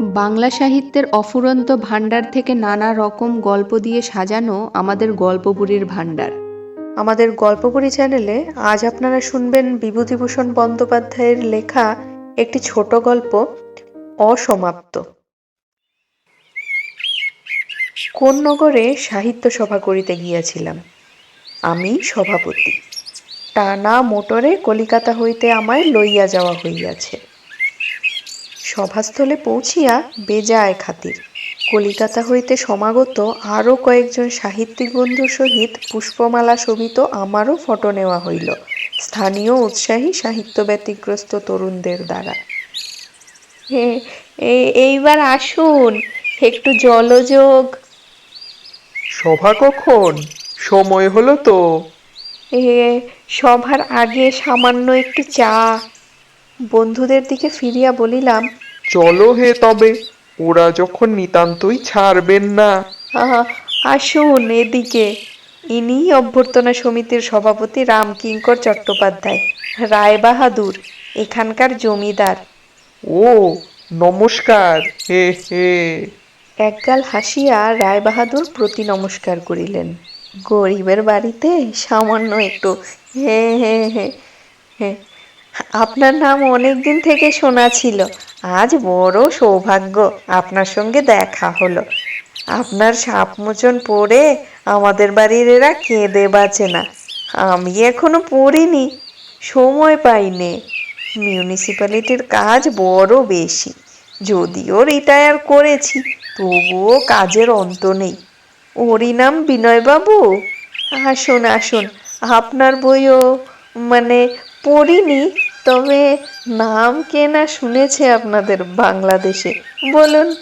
বাংলা সাহিত্যের অফুরন্ত ভাণ্ডার থেকে নানা রকম গল্প দিয়ে সাজানো আমাদের গল্পপুরীর ভাণ্ডার। আমাদের গল্পপুরী চ্যানেলে আজ আপনারা শুনবেন বিভূতিভূষণ বন্দ্যোপাধ্যায়ের লেখা একটি ছোট গল্প, অসমাপ্ত। কোন নগরে সাহিত্য সভা করিতে গিয়াছিলাম? আমি সভাপতি। টানা মোটরে কলিকাতা হইতে আমায় লইয়া যাওয়া হইয়াছে। সভাস্থলে পৌঁছিয়া বেজায় খাতির। কলিকাতা হইতে সমাগত আরও কয়েকজন সাহিত্যিক বন্ধুর সহিত পুষ্পমালা শোভিত আমারও ফটো নেওয়া হইল স্থানীয় উৎসাহী সাহিত্য ব্যতিগ্রস্ত তরুণদের দ্বারা। এইবার আসুন একটু জলযোগ। সভা কখন? সময় হলো তো। এ সভার আগে সামান্য একটু চা। বন্ধুদের দিকে ফিরিয়া বলিলাম চলো হে তবে ওরা যখন নিতান্তই ছাড়বেন না। আহা, আসুন এদিকে। ইনি অভ্যর্থনা সমিতির সভাপতি রামকিঙ্কর চট্টোপাধ্যায় রায়বাহাদুর এখানকার জমিদার। ও নমস্কার হে হে। একগাল হাসিয়া রায়বাহাদুর প্রতি নমস্কার করিলেন। গরিবের বাড়িতে সামান্য একটু হে হে হে হে। আপনার নাম অনেক দিন থেকে শোনা ছিল। আজ বড় সৌভাগ্য আপনার সঙ্গে দেখা হলো। আপনার সাপমোচন পড়ে আমাদের বাড়ির এরা কেঁদে বাঁচে না। আমি এখনও পড়িনি, সময় পাইনি। মিউনিসিপ্যালিটির কাজ বড় বেশি। যদিও রিটায়ার করেছি, তবুও কাজের অন্ত নেই। ওরই নাম বিনয়বাবু? আসুন আসুন, আপনার বইও মানে পড়িনি। তবে নাম কেনা শুনেছে আপনাদের বাংলাদেশে? বলুন,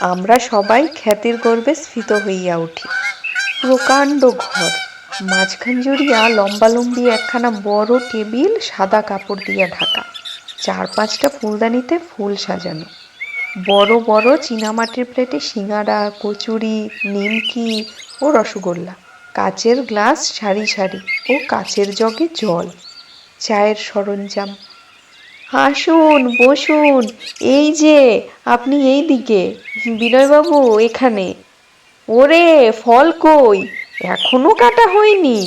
আমরা সবাই খ্যাতির গর্বে স্ফীত হইয়া উঠি। প্রকাণ্ড ঘর, মাঝখান জুড়িয়া লম্বালম্বি একখানা বড় টেবিল, সাদা কাপড় দিয়া ঢাকা। চার পাঁচটা ফুলদানিতে ফুল সাজানো। বড় বড় চীনামাটির প্লেটে সিঙাড়া কচুরি, নিমকি ও রসগোল্লা। কাচের গ্লাস সারি সারি ও কাচের জগে জল। চায়ের সরঞ্জাম। আসুন, বসুন। এই যে, আপনি এই দিকে বিনয়বাবু, এখানে। ওরে, ফল কই? এখনও কাটা হয়নি।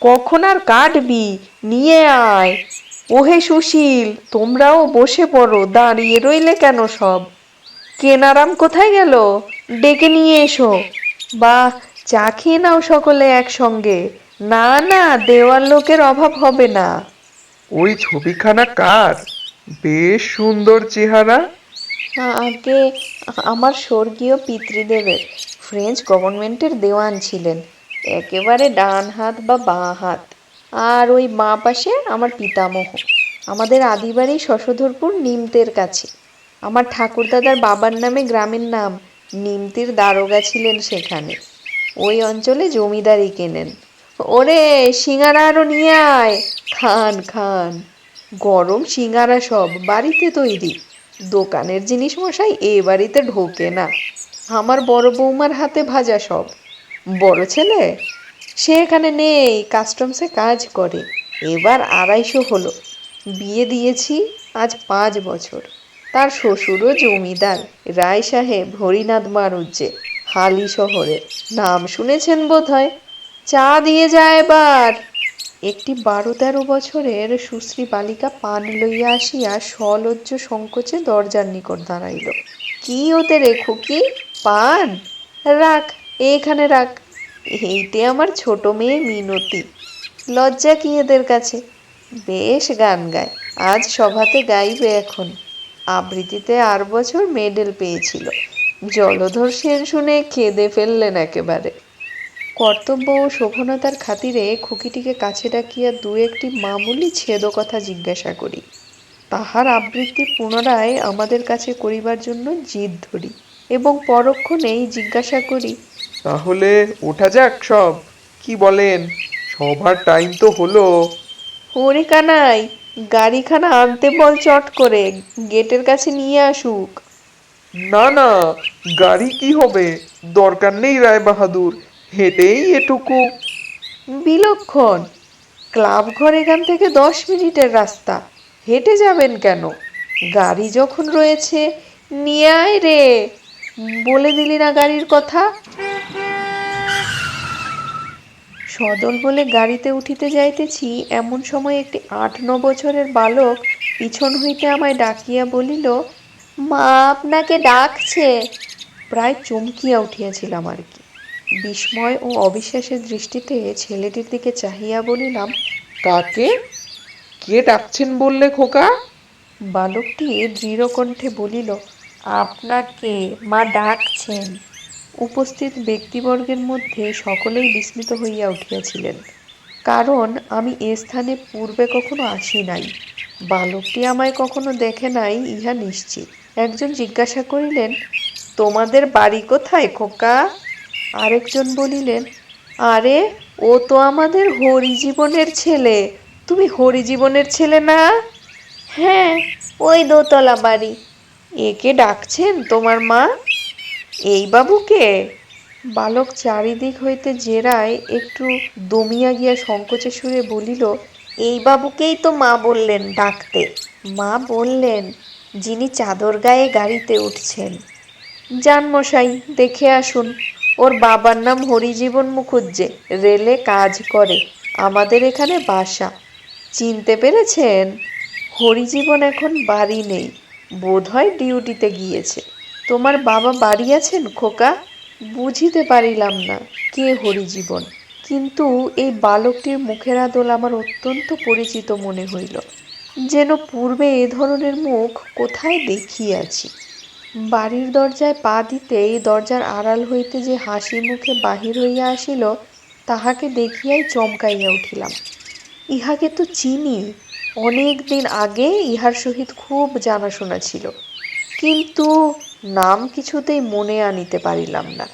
কখন আর কাটবি? নিয়ে আয়। ওহে সুশীল, তোমরাও বসে পড়ো। দাঁড়িয়ে রইলে কেন সব? কেনারাম কোথায় গেল? ডেকে নিয়ে এসো। বা চা খেয়ে নাও সকলে একসঙ্গে। না না দেওয়ার লোকের অভাব হবে না। ওই ছবিখানা কার? বেশ সুন্দর চেহারা। আগে আমার স্বর্গীয় পিতৃদেবের ফ্রেঞ্চ গভর্নমেন্টের দেওয়ান ছিলেন। একেবারে ডান হাত বা বাঁ হাত। আর ওই বাঁ পাশে আমার পিতামহ। আমাদের আদিবাড়ি শশধরপুর নিমতের কাছে। আমার ঠাকুরদাদার বাবার নামে গ্রামের নাম নিমতির দারোগা ছিলেন সেখানে। ওই অঞ্চলে জমিদারি কেনেন। ওরে, সিঙ্গারা আরও নিয়ে আয়। খান খান। গরম সিঙ্গারা সব বাড়িতে তৈরি। দোকানের জিনিস মশাই এ বাড়িতে ঢোকে না। আমার বড় বৌমার হাতে ভাজা সব। বড় ছেলে? সে এখানে নেই, কাস্টমসে কাজ করে। এবার আড়াইশো হলো। বিয়ে দিয়েছি আজ পাঁচ বছর। তার শ্বশুরও জমিদার রায় সাহেব হরিনাথ মারুজ্জে, হালি শহরে নাম শুনেছেন বোধ হয় চা দিয়ে যায় এবার। একটি বারো তেরো বছরের সুশ্রী বালিকা পান লইয়া আসিয়া সলজ্জ সংকোচে দরজার নিকট দাঁড়াইল। কি ওতে রেখো কি পান? রাখ, এখানে রাখ। এইটে আমার ছোট মেয়ে মিনতি। লজ্জা কি এদের কাছে? বেশ গান গায়, আজ সভাতে গাইবে এখন। আবৃত্তিতে আর বছর মেডেল পেয়েছিল। জলধর সেন শুনে খেদে ফেললেন একেবারে। কর্তব্য ও শোভনতার খাতিরে খুকিটিকে কাছে ডাকিয়া দু একটি মামুলি ছেদ কথা জিজ্ঞাসা করি। তাহার আবৃত্তি পুনরায় আমাদের কাছে করিবার জন্য জিদ ধরি এবং পরক্ষণেই জিজ্ঞাসা করি তাহলে ওঠা যাক সব কি বলেন? সবার টাইম তো হলো। ওরে কানাই গাড়িখানা আনতে বল চট করে গেটের কাছে নিয়ে আসুক। না না গাড়ি কি হবে? দরকার নেই রায় বাহাদুর হেঁটেই এটুকু। বিলক্ষণ। ক্লাব ঘর এখান থেকে দশ মিনিটের রাস্তা। হেঁটে যাবেন কেন? গাড়ি যখন রয়েছে, নিয়ে আয় রে। বলে দিলি না গাড়ির কথা? সদল বলে গাড়িতে উঠিতে যাইতেছি, এমন সময় একটি আট ন বছরের বালক পিছন হইতে আমায় ডাকিয়া বলিল, মা আপনাকে ডাকছে। প্রায় চমকিয়া উঠিয়াছিলাম আর কি। বিস্ময় ও অবিশ্বাসের দৃষ্টিতে ছেলেটির দিকে চাহিয়া বলিলাম, কাকে? কে ডাকছেন বললে খোকা? বালকটি দৃঢ় কণ্ঠে বলিল, আপনাকে মা ডাকছেন। উপস্থিত ব্যক্তিবর্গের মধ্যে সকলেই বিস্মিত হইয়া উঠিয়াছিলেন, কারণ আমি এ স্থানে পূর্বে কখনো আসি নাই। বালকটি আমায় কখনো দেখে নাই, ইহা নিশ্চিত। একজন জিজ্ঞাসা করিলেন, তোমাদের বাড়ি কোথায় খোকা? আরেকজন বলিলেন আরে ও তো আমাদের হরিজীবনের ছেলে। তুমি হরিজীবনের ছেলে না? হ্যাঁ ওই দোতলা বাড়ি। একে ডাকছেন তোমার মা? এই বাবুকে বালক চারিদিক হইতে জেরায় একটু দমিয়া গিয়া সংকোচে সুরে বলিল এই বাবুকেই তো মা বললেন ডাকতে। মা বললেন যিনি চাদর গায়ে গাড়িতে উঠছেন। যান মশাই দেখে আসুন। ওর বাবার নাম হরিজীবন মুখুজ্জে, রেলে কাজ করে, আমাদের এখানে বাসা। চিনতে পেরেছেন? হরিজীবন এখন বাড়ি নেই, বোধহয় ডিউটিতে গিয়েছে। তোমার বাবা বাড়ি আছেন, খোকা? বুঝিতে পারিলাম না, কে হরিজীবন? কিন্তু এই বালকটির মুখের আদল আমার অত্যন্ত পরিচিত মনে হইল। যেন পূর্বে এ ধরনের মুখ কোথায় দেখিয়াছি। বাড়ির দরজায় পা দিতেই দরজার আড়াল হইতে যে হাসি মুখে বাহির হইয়া আসিল, তাহাকে দেখিয়াই চমকাইয়া উঠিলাম। ইহাকে তো চিনি, অনেক দিন আগে ইহার সহিত খুব জানাশোনা ছিল, কিন্তু নাম কিছুতেই মনে আনিতে পারিলাম না।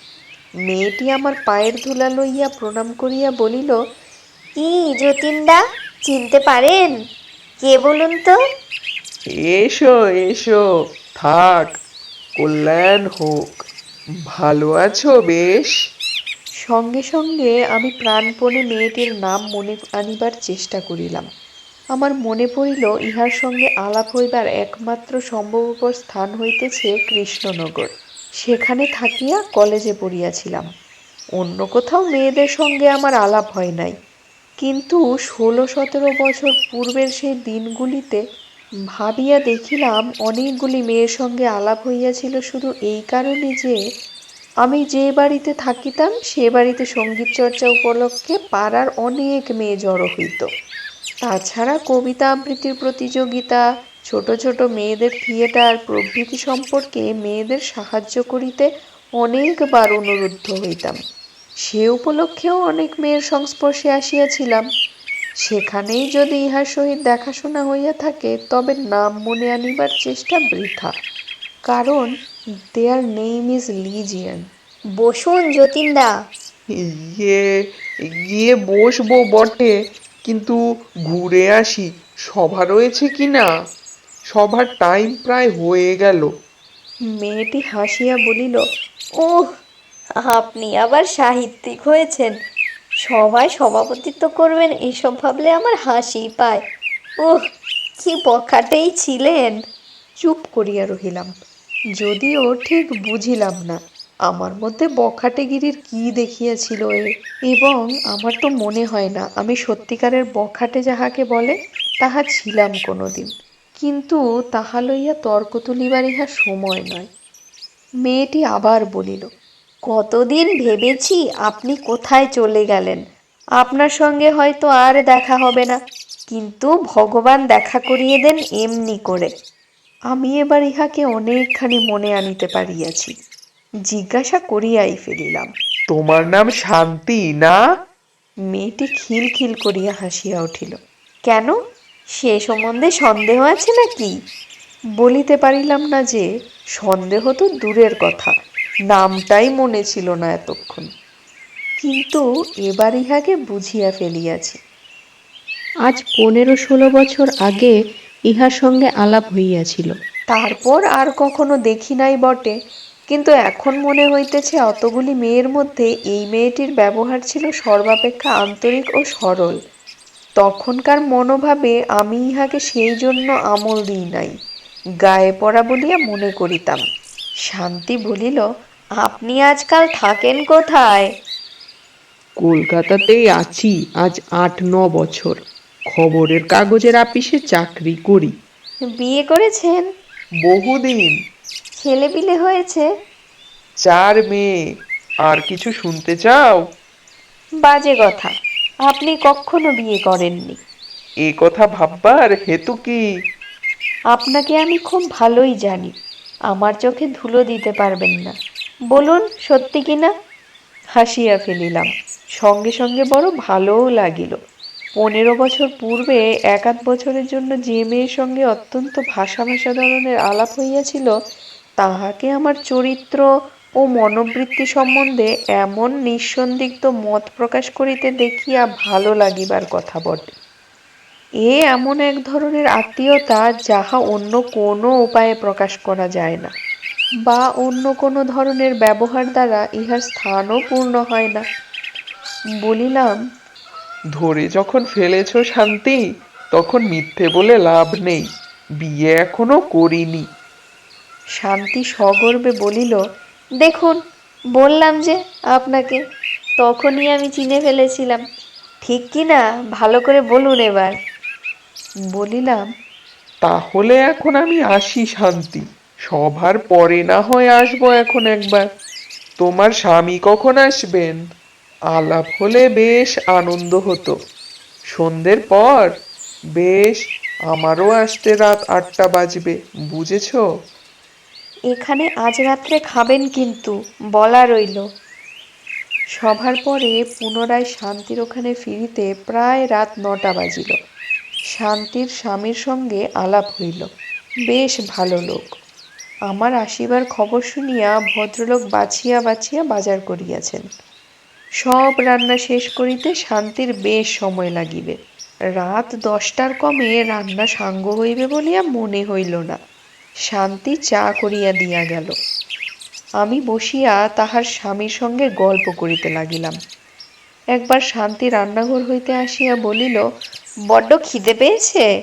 মেয়েটি আমার পায়ের ধুলা লইয়া প্রণাম করিয়া বলিল ই যতীনদা, চিনতে পারেন? কে বলুন তো? এসো এসো, থাক কল্যাণ হোক। ভালো আছো বেশ? সঙ্গে সঙ্গে আমি প্রাণপণে মেয়েটির নাম মনে আনিবার চেষ্টা করিলাম। আমার মনে পড়িল ইহার সঙ্গে আলাপ হইবার একমাত্র সম্ভবপর স্থান হইতেছে কৃষ্ণনগর। সেখানে থাকিয়া কলেজে পড়িয়াছিলাম। অন্য কোথাও মেয়েদের সঙ্গে আমার আলাপ হয় নাই। কিন্তু ষোলো সতেরো বছর পূর্বের সেই দিনগুলিতে ভাবিয়া দেখিলাম অনেকগুলি মেয়ের সঙ্গে আলাপ হইয়াছিল শুধু এই কারণে যে আমি যে বাড়িতে থাকিতাম সে বাড়িতে সংগীত চর্চা উপলক্ষে পাড়ার অনেক মেয়ে জড়ো হইত। তাছাড়া কবিতা আবৃত্তির প্রতিযোগিতা, ছোট ছোট মেয়েদের থিয়েটার প্রভৃতি সম্পর্কে মেয়েদের সাহায্য করিতে অনেকবার অনুরুদ্ধ হইতাম। সে উপলক্ষেও অনেক মেয়ের সংস্পর্শে আসিয়াছিলাম। সেখানেই যদি ইহার সহিত দেখাশোনা হইয়া থাকে তবে নাম মনে আনিবার চেষ্টা বৃথা। কারণ দেয়ার নেম ইজ লিজিয়ান বসুন যতীনদা। ইয়ে গিয়ে বসবো বটে কিন্তু ঘুরে আসি সভা রয়েছে কি না সভার টাইম প্রায় হয়ে গেল। মেয়েটি হাসিয়া বলিল ওহ আপনি আবার সাহিত্যিক হয়েছেন। সবাই সভাপতিত্ব করবেন, এসব ভাবলে আমার হাসি পায়। ওহ কি বখাটেই ছিলেন। চুপ করিয়া রহিলাম। যদিও ঠিক বুঝিলাম না, আমার মধ্যে বখাটেগিরির কি দেখিয়াছিল এ? এবং আমার তো মনে হয় না, আমি সত্যিকারের বখাটে যাহাকে বলে, তাহা ছিলাম কোনোদিন। কিন্তু তাহা লইয়া তর্ক তুলিবার ইহা সময় নয়। মেয়েটি আবার বলিল কতদিন ভেবেছি আপনি কোথায় চলে গেলেন? আপনার সঙ্গে হয়তো আর দেখা হবে না। কিন্তু ভগবান দেখা করিয়ে দেন এমনি করে। আমি এবার ইহাকে অনেকখানি মনে আনিতে পারিয়াছি। জিজ্ঞাসা করিয়াই ফেলিলাম তোমার নাম শান্তি না? মেয়েটি খিলখিল করিয়া হাসিয়া উঠিল কেন? সে সম্বন্ধে সন্দেহ আছে নাকি? বলিতে পারিলাম না যে সন্দেহ তো দূরের কথা। নামটাই মনে ছিল না এতক্ষণ। কিন্তু এবার ইহাকে বুঝিয়া ফেলিয়াছি। আজ পনেরো ষোলো বছর আগে ইহার সঙ্গে আলাপ হইয়াছিল। তারপর আর কখনো দেখি নাই বটে কিন্তু এখন মনে হইতেছে অতগুলি মেয়ের মধ্যে এই মেয়েটির ব্যবহার ছিল সর্বাপেক্ষা আন্তরিক ও সরল। তখনকার মনোভাবে আমি ইহাকে সেই জন্য আমল দিই নাই গায়ে পড়া বলিয়া মনে করিতাম। শান্তি বলিল আপনি আজকাল থাকেন কোথায়? কলকাতাতেই আছি আজ আট ন বছর। খবরের কাগজের আপিসে চাকরি করি। বিয়ে করেছেন? বহুদিন। ছেলে পিলে হয়েছে? চার মেয়ে। আর কিছু শুনতে চাও? বাজে কথা। আপনি কখনো বিয়ে করেননি। এ কথা ভাববার হেতু কি? আপনাকে আমি খুব ভালোই জানি। আমার চোখে ধুলো দিতে পারবেন না। বলুন, সত্যি কি না? হাসিয়া ফেলিলাম। সঙ্গে সঙ্গে বড় ভালোও লাগিল। পনেরো বছর পূর্বে এক আধ বছরের জন্য যে মেয়ের সঙ্গে অত্যন্ত ভাষা ভাষা ধরনের আলাপ হইয়াছিল, তাহাকে আমার চরিত্র ও মনোবৃত্তি সম্বন্ধে এমন নিঃসন্দিগ্ধ মত প্রকাশ করিতে দেখিয়া ভালো লাগিবার কথা বটে। এ এমন এক ধরনের আত্মীয়তা যাহা অন্য কোনো উপায়ে প্রকাশ করা যায় না বা অন্য কোনো ধরনের ব্যবহার দ্বারা ইহার স্থানও পূর্ণ হয় না। বলিলাম ধরে যখন ফেলেছ শান্তি তখন মিথ্যে বলে লাভ নেই বিয়ে এখনও করিনি। শান্তি সগর্বে বলিল দেখুন বললাম যে আপনাকে তখনই আমি চিনে ফেলেছিলাম। ঠিক কি না ভালো করে বলুন এবার। বলিলাম তাহলে এখন আমি আসি শান্তি। সভার পরে না হয় আসব এখন একবার। তোমার স্বামী কখন আসবেন? আলাপ হলে বেশ আনন্দ হতো। সন্ধ্যের পর? বেশ আমারও আসতে রাত আটটা বাজবে বুঝেছ? এখানে আজ রাত্রে খাবেন কিন্তু বলা রইল। সভার পরে পুনরায় শান্তির ওখানে ফিরিতে প্রায় রাত নটা বাজিল। শান্তির স্বামীর সঙ্গে আলাপ হইল। বেশ ভালো লোক। আমার আসিবার খবর শুনিয়া ভদ্রলোক বাছিয়া বাছিয়া বাজার করিয়াছেন। সব রান্না শেষ করিতে শান্তির বেশ সময় লাগিবে। রাত দশটার কমে রান্না সাঙ্গ হইবে বলিয়া মনে হইল না। শান্তি চা করিয়া দিয়া গেল। আমি বসিয়া তাহার স্বামীর সঙ্গে গল্প করিতে লাগিলাম। একবার শান্তি রান্নাঘর হইতে আসিয়া বলিল বড্ড খিদে পেয়েছে।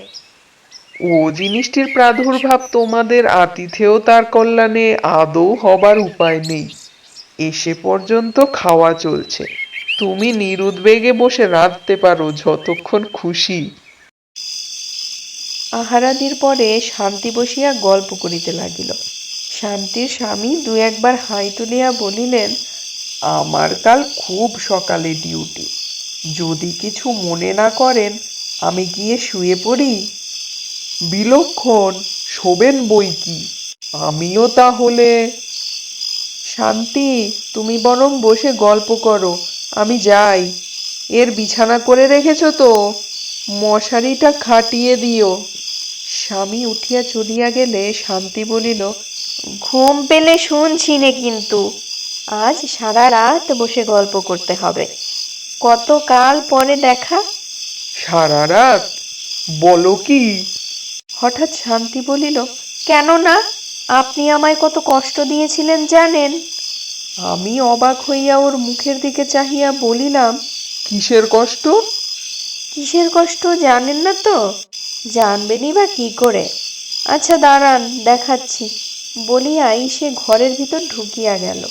ও জিনিসটির প্রাদুর্ভাব তোমাদের আতিথেয় তার কল্যাণে আদৌ হবার উপায় নেই। এসে পর্যন্ত খাওয়া চলছে। তুমি নিরুদ্বেগে বসে রাঁধতে পারো যতক্ষণ খুশি। আহারাদির পরে শান্তি বসিয়া গল্প করিতে লাগিল। শান্তির স্বামী দু একবার হাই তুলিয়া বলিলেন আমার কাল খুব সকালে ডিউটি। যদি কিছু মনে না করেন আমি গিয়ে শুয়ে পড়ি। বিলক্ষণ শোবেন বই কি? আমিও তাহলে। শান্তি, তুমি বরং বসে গল্প করো, আমি যাই। এর বিছানা করে রেখেছ তো? মশারিটা খাটিয়ে দিও। স্বামী উঠিয়া চলিয়া গেলে শান্তি বলিল, ঘুম পেলে শুনছি নে কিন্তু। আজ সারা রাত বসে গল্প করতে হবে। কতকাল পরে দেখা? সারা রাত? বলো কি? হঠাৎ শান্তি বলিল কেন না? আপনি আমায় কত কষ্ট দিয়েছিলেন জানেন। আমি অবাক হইয়া ওর মুখের দিকে চাহিয়া বলিলাম কিসের কষ্ট? কিসের কষ্ট জানেন না তো? জানবেনই বা কি করে? আচ্ছা দাঁড়ান দেখাচ্ছি। বলিয়াই সে ঘরের ভিতর ঢুকিয়া গেল।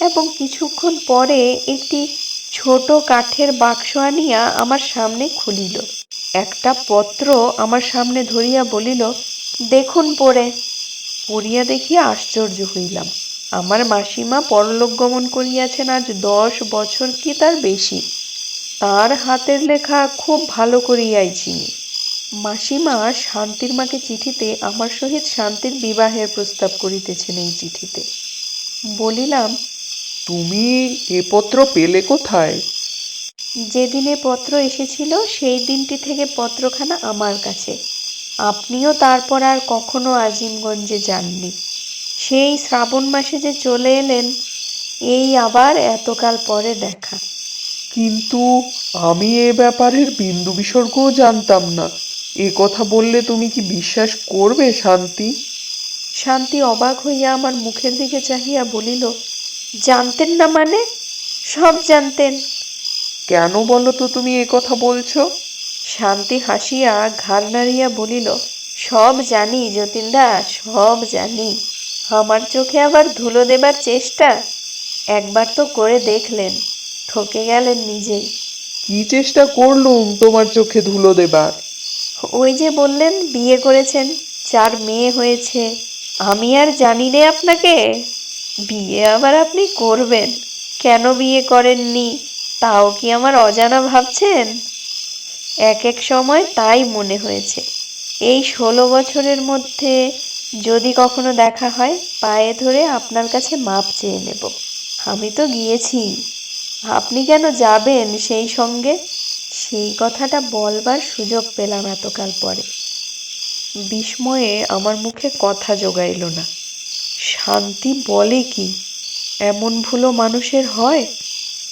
এবং কিছুক্ষণ পরে একটি ছোট কাঠের বাক্স আনিয়া আমার সামনে খুলিল। একটা পত্র আমার সামনে ধরিয়া বলিল, দেখুন পড়ে। পড়িয়া দেখিয়া আশ্চর্য হইলাম। আমার মাসিমা পরলোক গমন করিয়াছেন আজ দশ বছর কি তার বেশি। তার হাতের লেখা খুব ভালো করিয়াই চিনি। মাসিমা শান্তির মাকে চিঠিতে আমার সহিত শান্তির বিবাহের প্রস্তাব করিতেছেন এই চিঠিতে। বলিলাম তুমি এ পত্র পেলে কোথায়? যেদিনে পত্র এসেছিল সেই দিনটি থেকে পত্রখানা আমার কাছে। আপনিও তারপর আর কখনো আজিমগঞ্জে যাননি। সেই শ্রাবণ মাসে যে চলে এলেন এই আবার এতকাল পরে দেখা। কিন্তু আমি এ ব্যাপারের বিন্দু বিসর্গও জানতাম না। এ কথা বললে তুমি কি বিশ্বাস করবে শান্তি? শান্তি অবাক হইয়া আমার মুখের দিকে চাহিয়া বলিল জানতেন না মানে? সব জানতেন। কেন বলো তো তুমি এ কথা বলছো? শান্তি হাসিয়া ঘাড় নাড়িয়া বলিল সব জানি যতীনদা সব জানি। আমার চোখে আবার ধুলো দেবার চেষ্টা? একবার তো করে দেখলেন ঠকে গেলেন নিজেই। কি চেষ্টা করলুম তোমার চোখে ধুলো দেবার? ওই যে বললেন বিয়ে করেছেন চার মেয়ে হয়েছে। আমি আর জানি নে আপনাকে। বিয়ে আবার আপনি করবেন? কেন বিয়ে করেননি? তাও কি আমার অজানা ভাবছেন? এক এক সময় তাই মনে হয়েছে। এই ষোলো বছরের মধ্যে যদি কখনো দেখা হয়, পায়ে ধরে আপনার কাছে মাপ চেয়ে নেব। আমি তো গিয়েছি। আপনি কেন যাবেন সেই সঙ্গে? সেই কথাটা বলবার সুযোগ পেলাম এতকাল পরে। বিস্ময়ে আমার মুখে কথা জোগাইল না। শান্তি বলে কি? এমন ভুলো মানুষের হয়?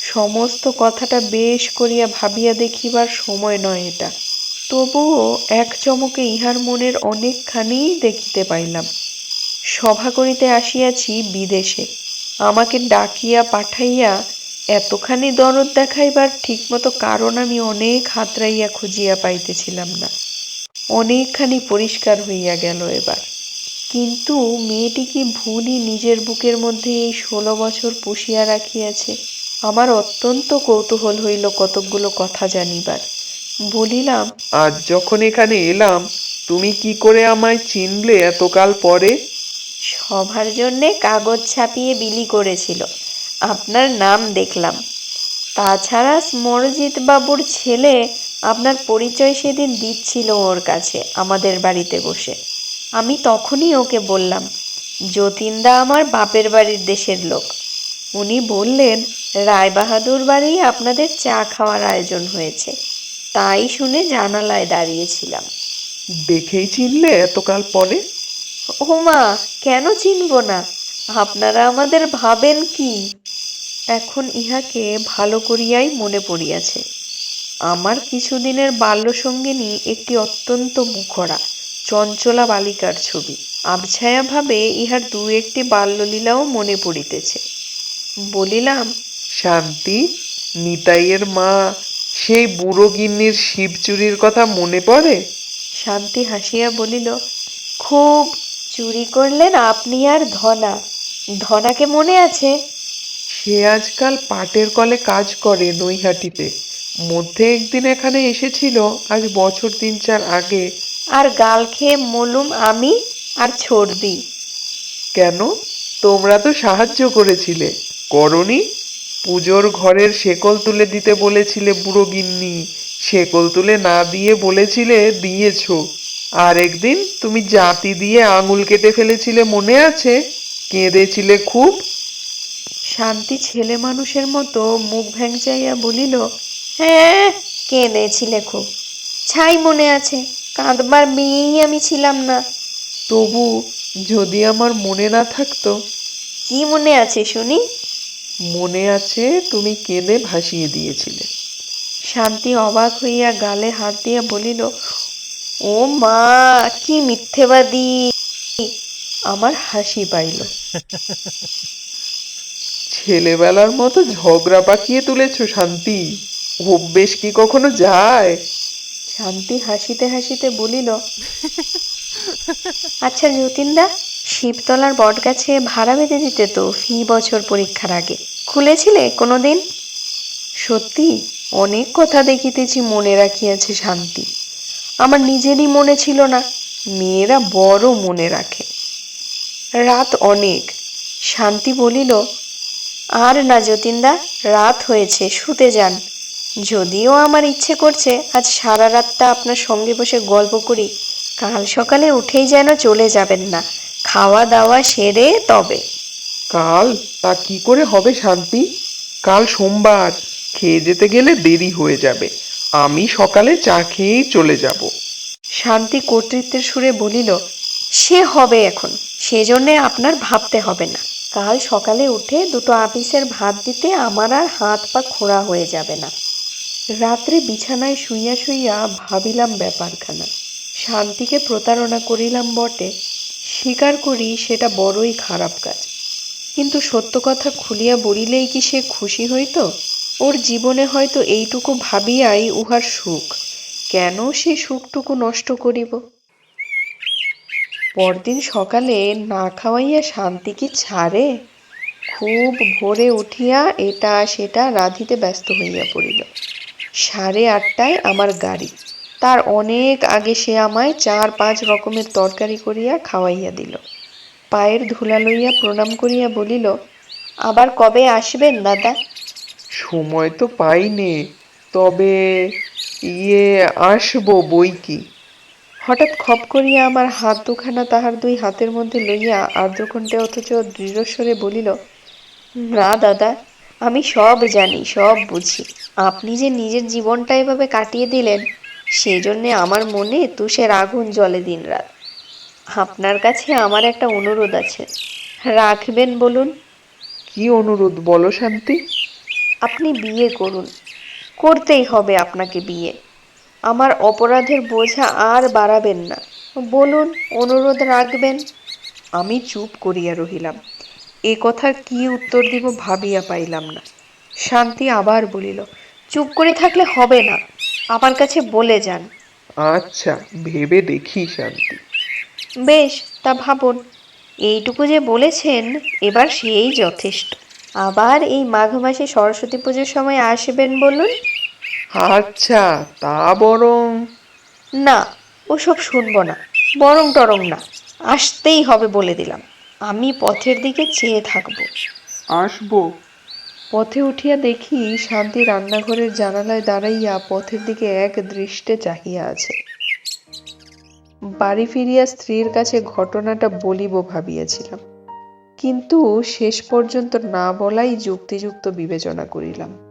সমস্ত কথাটা বেশ করিয়া ভাবিয়া দেখিবার সময় নয় এটা। তবুও এক চমকে ইহার মনের অনেকখানি দেখিতে পাইলাম। সভা করিতে আসিয়াছি বিদেশে। আমাকে ডাকিয়া পাঠাইয়া এতখানি দরদ দেখাইবার ঠিকমতো কারণ আমি অনেক হাতড়াইয়া খুঁজিয়া পাইতেছিলাম না। অনেকখানি পরিষ্কার হইয়া গেল এবার। কিন্তু মেয়েটি কি ভুলই নিজের বুকের মধ্যে এই ষোলো বছর পুষিয়া রাখিয়াছে। আমার অত্যন্ত কৌতূহল হইল কতকগুলো কথা জানিবার। বলিলাম আজ যখন এখানে এলাম তুমি কি করে আমায় চিনলে এতকাল পরে? সভার জন্যে কাগজ ছাপিয়ে বিলি করেছিল। আপনার নাম দেখলাম। তাছাড়া স্মরজিৎ বাবুর ছেলে আপনার পরিচয় সেদিন দিচ্ছিল ওর কাছে আমাদের বাড়িতে বসে। আমি তখনই ওকে বললাম যতীনদা আমার বাপের বাড়ির দেশের লোক। উনি বললেন রায়বাহাদুর বাড়ি আপনাদের চা খাওয়ার আয়োজন হয়েছে। তাই শুনে জানালায় দাঁড়িয়েছিলাম। দেখেই চিনলে এতকাল পরে? ওমা কেন চিনব না? আপনারা আমাদের ভাবেন কি? এখন ইহাকে ভালো করিয়াই মনে পড়িয়াছে। আমার কিছুদিনের বাল্যসঙ্গিনী একটি অত্যন্ত মুখরা চঞ্চলা বালিকার ছবি। আবছায়াভাবে ইহার দু একটি বাল্যলীলাও মনে পড়িতেছে। বলিলাম শান্তি নিতাইয়ের মা সেই বুড়ো গিন্নির শিব চুরির কথা মনে পড়ে? শান্তি হাসিয়া বলিল খুব চুরি করলেন আপনি আর ধনা। ধনাকে মনে আছে? সে আজকাল পাটের কলে কাজ করে নৈহাটিতে। মধ্যে একদিন এখানে এসেছিল আজ বছর তিন চার আগে। আর গাল খেয়ে মলুম আমি আর ছর্দি কেন? তোমরা তো সাহায্য করেছিলে। করনি? পুজোর ঘরের শেকল তুলে দিতে বলেছিলে বুড়ো গিন্নি। শেকল তুলে না দিয়ে বলেছিলে দিয়েছ। আর একদিন তুমি জাতি দিয়ে আঙুল কেটে ফেলেছিলে মনে আছে? কেঁদেছিলে খুব? শান্তি ছেলে মানুষের মতো মুখ ভ্যাংচাইয়া বলিল হ্যাঁ কেঁদেছিলে খুব। ছাই মনে আছে। কাঁদবার মেয়েই আমি ছিলাম না। তবু যদি আমার মনে না থাকতো? কি মনে আছে শুনি? মনে আছে তুমি কেঁদে ভাসিয়ে দিয়েছিলে। শান্তি অবাক হইয়া গালে হাত দিয়া বলিল ও মা কি মিথ্যেবাদী! আমার হাসি পাইল। ছেলেবেলার মতো ঝগড়া পাকিয়ে তুলেছো শান্তি। অভ্যেস কি কখনো যায়? শান্তি হাসিতে হাসিতে বলিল আচ্ছা যতীনদা, শিবতলার বটগাছে ভাড়া বেঁধে দিতে তো ফি বছর পরীক্ষার আগে। খুলেছিলে কোনো দিন সত্যি, অনেক কথা দেখিতেছি মনে রাখিয়াছে শান্তি। আমার নিজেরই মনে ছিল না, মেয়েরা বড় মনে রাখে। রাত অনেক। শান্তি বলিল, আর না যতীনদা, রাত হয়েছে, শুতে যান। যদিও আমার ইচ্ছে করছে আজ সারা রাতটা আপনার সঙ্গে বসে গল্প করি কাল সকালে উঠেই যেন চলে যাবেন না। খাওয়া দাওয়া সেরে তবে। কাল? তা কি করে হবে শান্তি? কাল সোমবার। খেয়ে যেতে গেলে দেরি হয়ে যাবে। আমি সকালে চা খেয়েই চলে যাব। শান্তি কর্তৃত্বের সুরে বলিল সে হবে এখন। সেজন্যে আপনার ভাবতে হবে না। কাল সকালে উঠে দুটো আপিসের ভাত দিতে আমার আর হাত পা খোঁড়া হয়ে যাবে না। রাত্রে বিছানায় শুইয়া শুইয়া ভাবিলাম ব্যাপারখানা। শান্তিকে প্রতারণা করিলাম বটে, স্বীকার করি সেটা বড়ই খারাপ কাজ। কিন্তু সত্য কথা খুলিয়া বলিলেই কি সে খুশি হইত? ওর জীবনে হয়তো এইটুকু ভাবিয়াই উহার সুখ। কেন সে সুখটুকু নষ্ট করিব? পরদিন সকালে না খাওয়াইয়া শান্তি কি ছাড়ে? খুব ভোরে উঠিয়া এটা সেটা রাঁধিতে ব্যস্ত হইয়া পড়িল। সাড়ে আটটায় আমার গাড়ি। তার অনেক আগে সে আমায় চার পাঁচ রকমের তরকারি করিয়া খাওয়াইয়া দিল। পায়ের ধুলা লইয়া প্রণাম করিয়া বলিল আবার কবে আসবেন দাদা? সময় তো পাইনি তবে ইয়ে আসব বই কি? হঠাৎ খপ করিয়া আমার হাত দুখানা তাহার দুই হাতের মধ্যে লইয়া আর্দ্রকণ্ঠে অথচ দৃঢ়স্বরে বলিল না দাদা আমি সব জানি সব বুঝি। আপনি যে নিজের জীবনটা এভাবে কাটিয়ে দিলেন সেই জন্যে আমার মনে তুষের আগুন জ্বলে দিন রাত আপনার কাছে আমার একটা অনুরোধ আছে। রাখবেন বলুন। কি অনুরোধ বলো শান্তি? আপনি বিয়ে করুন। করতেই হবে আপনাকে বিয়ে। আমার অপরাধের বোঝা আর বাড়াবেন না। বলুন অনুরোধ রাখবেন। আমি চুপ করিয়া রহিলাম। এ কথার কি উত্তর দিব ভাবিয়া পাইলাম না। শান্তি আবার বলিল চুপ করে থাকলে হবে না আমার কাছে বলে যান। আচ্ছা ভেবে দেখি শান্তি। বেশ তা ভাবুন এইটুকু যে বলেছেন এবার সেই যথেষ্ট। আবার এই মাঘ মাসে সরস্বতী পুজোর সময় আসবেন বলুন? আচ্ছা তা বরং। না ওসব শুনব না বরং টরং না আসতেই হবে বলে দিলাম। আমি পথের দিকে চেয়ে থাকব। আসব। পথে উঠিয়া দেখি শান্তি রান্নাঘরের জানালায় দাঁড়াইয়া পথের দিকে এক দৃষ্টে চাহিয়া আছে। বাড়ি ফিরিয়া স্ত্রীর কাছে ঘটনাটা বলিব ভাবিয়াছিলাম। কিন্তু শেষ পর্যন্ত না বলাই যুক্তিযুক্ত বিবেচনা করিলাম।